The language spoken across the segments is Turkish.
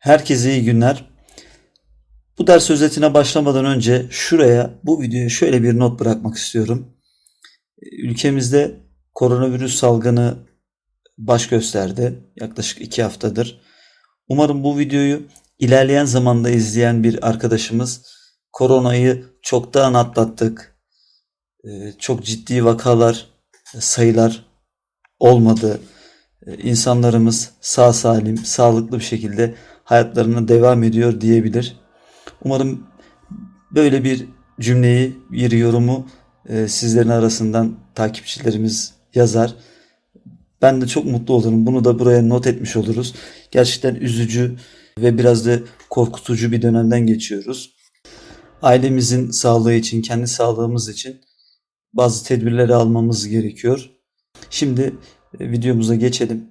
Herkese iyi günler. Bu ders özetine başlamadan önce şuraya bu videoya şöyle bir not bırakmak istiyorum. Ülkemizde koronavirüs salgını baş gösterdi yaklaşık iki haftadır. Umarım bu videoyu ilerleyen zamanda izleyen bir arkadaşımız koronayı çoktan atlattık. Ee, Çok ciddi vakalar, sayılar olmadı. Ee, İnsanlarımız sağ salim, sağlıklı bir şekilde hayatlarına devam ediyor diyebilir. Umarım böyle bir cümleyi, bir yorumu e, sizlerin arasından takipçilerimiz yazar. Ben de çok mutlu olurum. Bunu da buraya not etmiş oluruz. Gerçekten üzücü ve biraz da korkutucu bir dönemden geçiyoruz. Ailemizin sağlığı için, kendi sağlığımız için bazı tedbirleri almamız gerekiyor. Şimdi videomuza geçelim.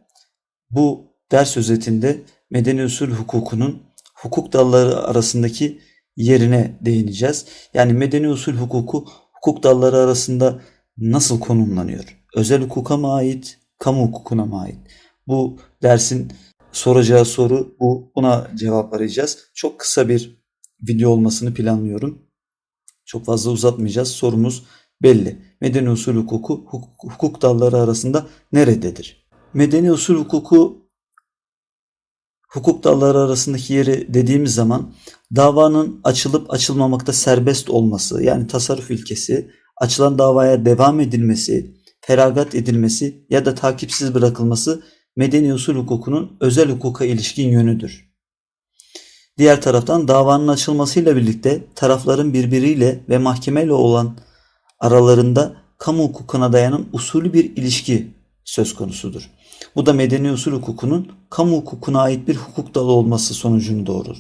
Bu ders özetinde medeni usul hukukunun hukuk dalları arasındaki yerine değineceğiz. Yani medeni usul hukuku hukuk dalları arasında nasıl konumlanıyor? Özel hukuka mı ait, kamu hukukuna mı ait? Bu dersin soracağı soru bu. Buna cevap arayacağız. Çok kısa bir video olmasını planlıyorum. Çok fazla uzatmayacağız. Sorumuz belli. Medeni usul hukuku hukuk, hukuk dalları arasında nerededir? Medeni usul hukuku hukuk dalları arasındaki yeri dediğimiz zaman davanın açılıp açılmamakta serbest olması yani tasarruf ilkesi, açılan davaya devam edilmesi, feragat edilmesi ya da takipsiz bırakılması medeni usul hukukunun özel hukuka ilişkin yönüdür. Diğer taraftan davanın açılmasıyla birlikte tarafların birbiriyle ve mahkemeyle olan aralarında kamu hukukuna dayanan usulü bir ilişki söz konusudur. Bu da medeni usul hukukunun kamu hukukuna ait bir hukuk dalı olması sonucunu doğurur.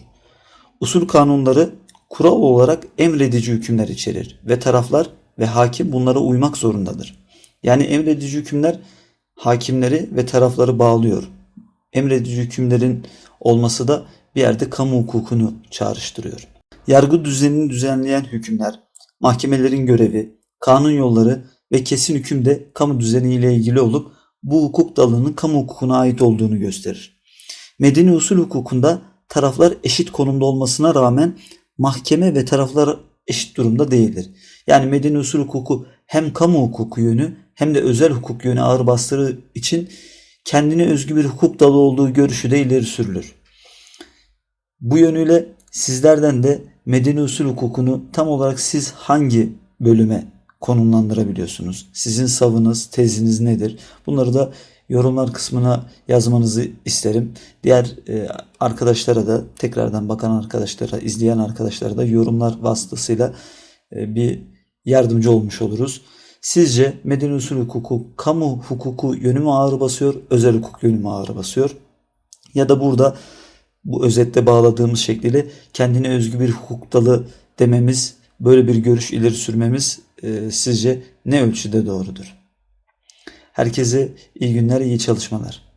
Usul kanunları kural olarak emredici hükümler içerir ve taraflar ve hakim bunlara uymak zorundadır. Yani emredici hükümler hakimleri ve tarafları bağlıyor. Emredici hükümlerin olması da bir yerde kamu hukukunu çağrıştırıyor. Yargı düzenini düzenleyen hükümler, mahkemelerin görevi, kanun yolları ve kesin hüküm de kamu düzeni ile ilgili olup bu hukuk dalının kamu hukukuna ait olduğunu gösterir. Medeni usul hukukunda taraflar eşit konumda olmasına rağmen mahkeme ve taraflar eşit durumda değildir. Yani medeni usul hukuku hem kamu hukuku yönü hem de özel hukuk yönü ağır bastığı için kendine özgü bir hukuk dalı olduğu görüşü de ileri sürülür. Bu yönüyle sizlerden de medeni usul hukukunu tam olarak siz hangi bölüme konumlandırabiliyorsunuz? Sizin savınız, teziniz nedir? Bunları da yorumlar kısmına yazmanızı isterim. Diğer e, arkadaşlara da tekrardan bakan arkadaşlara, izleyen arkadaşlara da yorumlar vasıtasıyla e, bir yardımcı olmuş oluruz. Sizce medeni usul hukuku, kamu hukuku yönü mü ağır basıyor, özel hukuk yönü mü ağır basıyor? Ya da burada bu özette bağladığımız şekliyle kendine özgü bir hukuk dalı dememiz, böyle bir görüş ileri sürmemiz e, sizce ne ölçüde doğrudur? Herkese iyi günler, iyi çalışmalar.